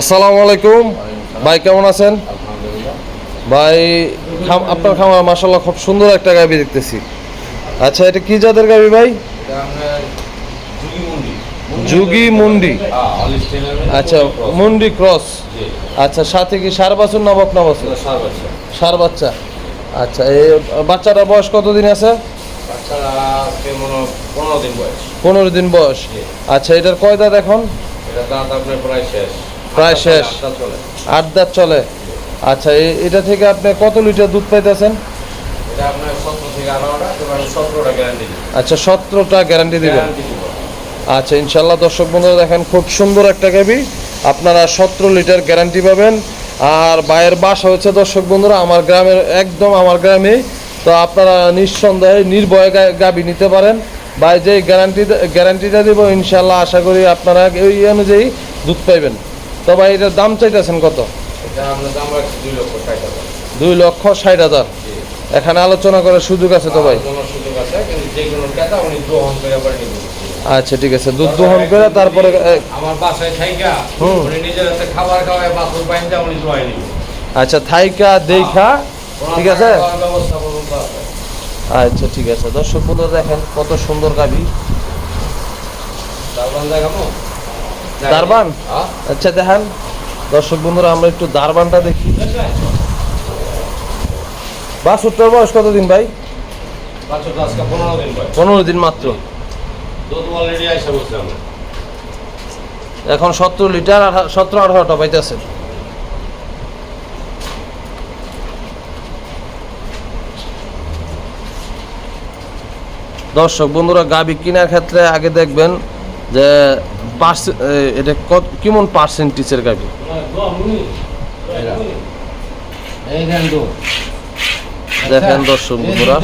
আসসালামু আলাইকুম। ভাই কেমন আছেন? ভাই আপনার খামার মাসাল্লাহ খুব সুন্দর একটা গাবি দেখতেছি। আচ্ছা এটা কি জাতের গাবি ভাই? যুগি মুন্ডি। হ্যাঁ, আচ্ছা মুন্ডি ক্রস আচ্ছা সাথে কি সার বাছুর না বকনা বাছুর? সার বাচ্চা। আচ্ছা এই বাচ্চাটার বয়স কতদিন আছে? পনেরো দিন বয়স। পনেরো দিন বয়স। আচ্ছা এটার কয় দাঁত এখন? এটা দাঁত আপনার প্রায় শেষ। প্রায় শেষ। আট দাঁত চলে। আচ্ছা এটা থেকে আপনি কত লিটার দুধ পাইতেছেন? আচ্ছা সতেরোটা গ্যারান্টি দিবেন আচ্ছা ইনশাল্লাহ দর্শক বন্ধুরা দেখেন খুব সুন্দর একটা গাবি। আপনারা সতেরো লিটার গ্যারান্টি পাবেন। আর বাইরের বাসা হচ্ছে দর্শক বন্ধুরা আমার গ্রামের একদম আমার গ্রামে। তো আপনারা নিঃসন্দেহে নির্ভয়ে গাবি নিতে পারেন। বা যে গ্যারান্টি গ্যারান্টিটা দিব ইনশাল্লাহ আশা করি আপনারা ওই অনুযায়ী দুধ পাইবেন। তো ভাই এটার দাম চাইতেছেন কত? দুই লক্ষ ষাট হাজার। এখানে আলোচনা করার সুযোগ আছে তো ভাই? আচ্ছা ঠিক আছে। দুধ দোহন করে তারপরে আমার বাসায় থাইকা উনি নিজের হাতে খাবার খাওয়ায় বাসুর বাইন যা উনি দোয়াই নিবেন আচ্ছা থাইকা দেখা ঠিক আছে? আচ্ছা ঠিক আছে। দর্শক বন্ধু দেখেন কত সুন্দর গাবি দেখাবো। দারবান? হ্যাঁ? আচ্ছা দেখেন দর্শক বন্ধুরা আমরা একটু দারবানটা দেখি। বাসুরটার বয়স কতদিন ভাই? পনেরো দিন মাত্র। এখন সতেরো লিটার সতেরো আঠারোটা পাইতেছে। দর্শক বন্ধুরা গাবি কেনার ক্ষেত্রে আগে দেখবেন যে পার্সে- এটা কত কেমন পার্সেন্টেজের দুধ দেখেন দর্শক বন্ধুরা।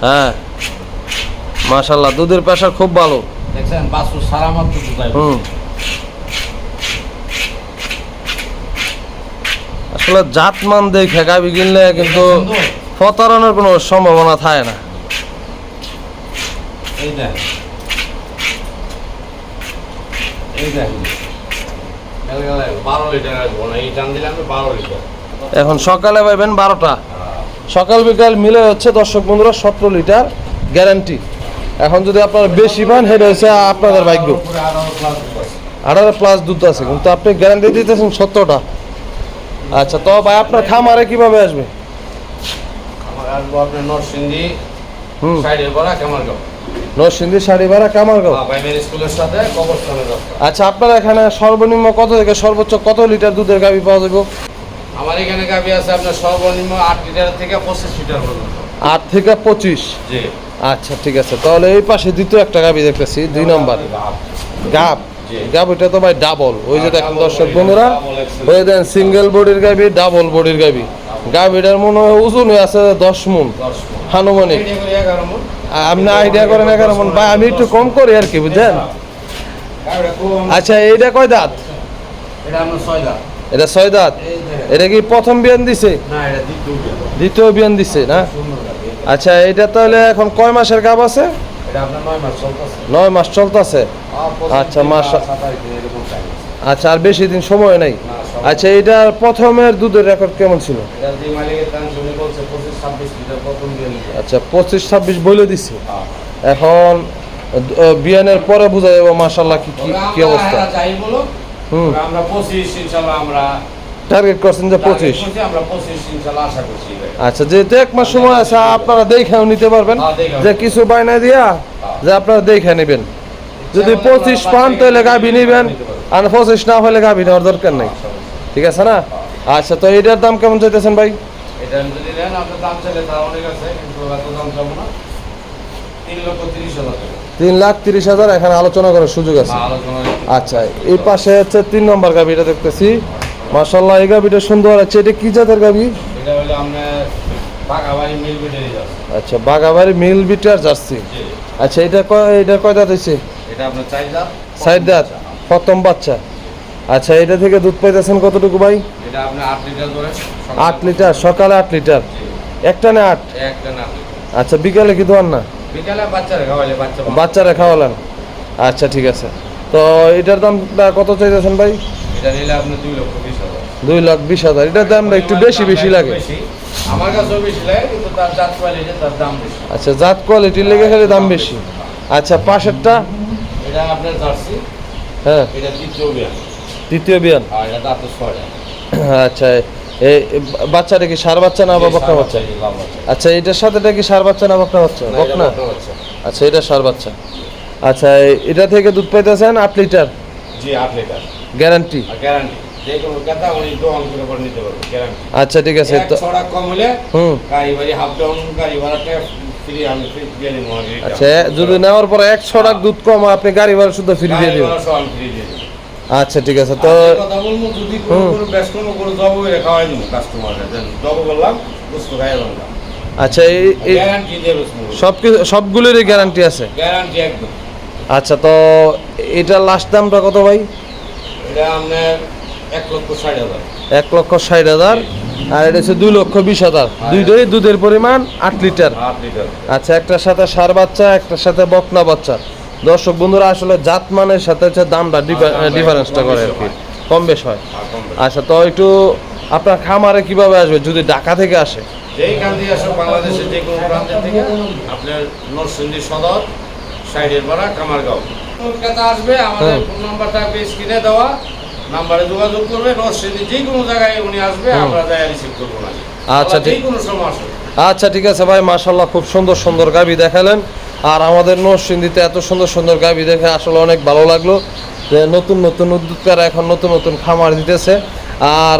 হ্যাঁ। মাশাল্লাহ দুধের প্রেশার খুব ভালো। দেখছেন বাসু সারা মাত্র হুম। আসলে জাতমান দেখে গাবি কিনলে কিন্তু। প্রতারণার কোনো সম্ভাবনা থাকে না। এই দেন এই দেন গেলে গেলে বারো লিটার আসব না এই টান দিলে আমি বারো লিটার এখন সকালে পাইবেন বারোটা। সকাল বিকাল মিলে হচ্ছে দর্শক বন্ধুরা সতেরো লিটার গ্যারান্টি। এখন যদি আপনারা বেশি পান সেটা হচ্ছে আপনাদের ভাগ্য। আঠারো প্লাস দুধ আছে। কিন্তু আপনি গ্যারান্টি দিতেছেন সত্তরটা আচ্ছা তো ভাই আপনার খামারে কীভাবে আসবে? আসব আপনার নরসিংদী সাইডের পরা কেমন নরসিংদী শাড়ি ভাড়া কামারগাঁও প্রাইমারি স্কুলের সাথে আচ্ছা আপনার এখানে সর্বনিম্ন কত থেকে সর্বোচ্চ কত লিটার দুধের গাবি পাওয়া যাবে? আমার এখানে গাবি আছে আপনার সর্বনিম্ন আট লিটার থেকে পঁচিশ লিটার পর্যন্ত। আট থেকে পঁচিশ? জি। আচ্ছা ঠিক আছে। তাহলে এই পাশে দ্বিতীয় একটা গাবি দেখতেছি দুই নম্বর। গাব এটা তো ভাই ডাবল ওই যে দেখেন Double দর্শক বন্ধুরা ওই দেন সিঙ্গেল বডির গাবি ডাবল বডির গাবি গাবিটার মনে হয় ওজন হয়ে আছে দশ মন। হানুমানিক। আপনি আইডিয়া করেন এগারো মন ভাই আমি একটু কম করি আর কি কম। আচ্ছা এইটা কয় দাঁত? এটা ছয় দাঁত। এটা। এটা। কি প্রথম বিয়ান দিছে? দ্বিতীয় বিয়ান। দিছে না? আচ্ছা এটা তাহলে এখন কয় মাসের গাব আছে? নয় মাস চলতেছে। আচ্ছা, মাসা-। আচ্ছা আর বেশি দিন সময় নাই? আচ্ছা এইটার প্রথমের দুধের রেকর্ড কেমন ছিল? যে আচ্ছা পঁচিশ ছাব্বিশ বলে দিছে। এখন বিয়ানের পরে বোঝা যাবে মাসাল্লাহ কি কি- কি অবস্থা। হুম। আমরা পঁচিশ ইনশাল্লাহ আমরা টার্গেট করছেন যে পঁচিশ। আচ্ছা যেহেতু এক মাস সময় আছে আপনারা দেখেও নিতে পারবেন হ্যাঁ, যে কিছু বাইনা দিয়া যে আপনারা দেখে নেবেন। যদি পঁচিশ পান তাহলে গাভি নিবেন। আর পঁচিশ না হলে গাভি নেওয়ার দরকার নেই। ঠিক আছে না? আচ্ছা তো এটার দাম কেমন চাইতেছেন ভাই? এটা যদি নেন আপনার দাম চাইলে অনেক আছে কিন্তু এত দাম যাব না। তিন লক্ষ তিরিশ হাজার টাকা। তিন লাখ তিরিশ হাজার এখানে আলোচনা করার সুযোগ আছে। আচ্ছা এই পাশে হচ্ছে তিন নম্বর গাভি এটা দেখতেছি। মাসাল্লাহ এই গাভিটা সুন্দর আছে। এটা কি জাতের হলো আপনার বাঘাবাড়ি মিল বেটারি যাচ্ছে আচ্ছা বাগাবাড়ি মিল বিটার জার্সি আচ্ছা এটা কয় এটা কয় দাঁত হয়েছে সাইড দাঁত প্রথম বাচ্চা। আচ্ছা এটা থেকে দুধ পাইতেছেন কতটুকু ভাই? এটা আপনি আট লিটার ধরে আট লিটার সকালে আট লিটার? একটা না আট? একটা না আচ্ছা বিকালে কি দোয়ান না? বিকালে বাচ্চারা খাওয়াইলে বাচ্চা বাচ্চারা খাওয়ালেন। আচ্ছা ঠিক আছে। তো এটার দামটা কত চাইতেছেন ভাই? এটা নিলে আপনি দুই লক্ষ বিশ হাজার। দুই লাখ বিশ হাজার। এটার দামটা একটু বেশি বেশি লাগে। আমার কাছেও বেশি লাগে কিন্তু তার জাত কোয়ালিটি তার দাম বেশি। আচ্ছা জাত কোয়ালিটির লেগে খালি দাম বেশি। আচ্ছা পাশেরটা? এটা আপনার জার্সি। হ্যাঁ। এটা দ্বিতীয় বিয়ান দ্বিতীয় বিয়ান? আচ্ছা বাচ্চাটা কি সার বাচ্চা না বা বকনা বাচ্চা। আচ্ছা এটার সাথে এটা কি সার বাচ্চা না বকনা বাচ্চা? বকনা? আচ্ছা এটা সার বাচ্চা। আচ্ছা এটা থেকে দুধ পাইতেছেন আট লিটার? জি আট লিটার। গ্যারান্টি? গ্যারান্টি। আচ্ছা ঠিক আছে। আচ্ছা যদি নেওয়ার পরে এক ছড়াক দুধ কম আপনি গাড়ি ভাড়া শুদ্ধ ফ্রি দিয়ে দিবেন। আচ্ছা ঠিক আছে তো তো কথা বলব যদি কোনো কোনো জব হয়ে খাওয়াই দেবো জব বললাম বুঝতে খাই বললাম আচ্ছা এই সব সবগুলোরই গ্যারান্টি আছে? গ্যারান্টি একদম। আচ্ছা তো এটা লাস্ট দামটা কত ভাই? এটা আপনার এক লক্ষ ষাট হাজার। এক লক্ষ ষাট হাজার আর এটা হচ্ছে দুই লক্ষ বিশ হাজার। দুইটারই দুধের পরিমাণ আট লিটার। আট লিটার। আচ্ছা একটার সাথে সার বাচ্চা একটার সাথে বকনা বাচ্চা। দর্শক বন্ধুরা আসলে জাত মানের সাথে হচ্ছে দামটা ডিফারেন্সটা করে আর কি। কম বেশ হয়। বেশি। আচ্ছা তো একটু আপনার খামারে কীভাবে আসবে? যদি ঢাকা থেকে আসে? যেইখান থেকে আসো বাংলাদেশের যে কোনো প্রান্তের থেকে আপনার নরসিংদী সদর সাইডের পাড়া কামারগাঁও। কলকাতা আসবে আমাদের ফোন নাম্বারটা স্ক্রিনে দেওয়া নাম্বারে যোগাযোগ করবে নরসিংদী যে কোনো জায়গায় উনি আসবে আমরা যাই রিসিভ করব না আচ্ছা, ঠিক- যে কোনো সময় আসবে আচ্ছা ঠিক আছে ভাই মাশাল্লাহ খুব সুন্দর সুন্দর গাবি দেখালেন। আর আমাদের নরসিংদীতে এত সুন্দর সুন্দর গাবি দেখে আসলে অনেক ভালো লাগল যে নতুন নতুন উদ্যোক্তারা এখন নতুন নতুন খামার দিতেছে। আর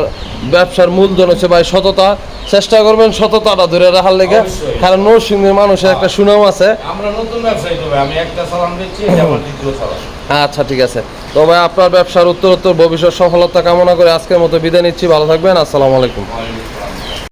ব্যবসার মূলধন হচ্ছে ভাই সততা। চেষ্টা করবেন সততাটা ধরে রাখার লেগে। কারণ নরসিংদীর মানুষের একটা সুনাম আছে। আমরা নতুন ব্যবসায়ী তবে আমি একটা সালাম দিচ্ছি আমার দ্বিতীয় সালাম। আচ্ছা ঠিক আছে। তো ভাই আপনার ব্যবসার উত্তর উত্তর ভবিষ্যৎ সফলতা কামনা করে আজকের মতো বিদায় নিচ্ছি। ভালো থাকবেন আসসালামু আলাইকুম।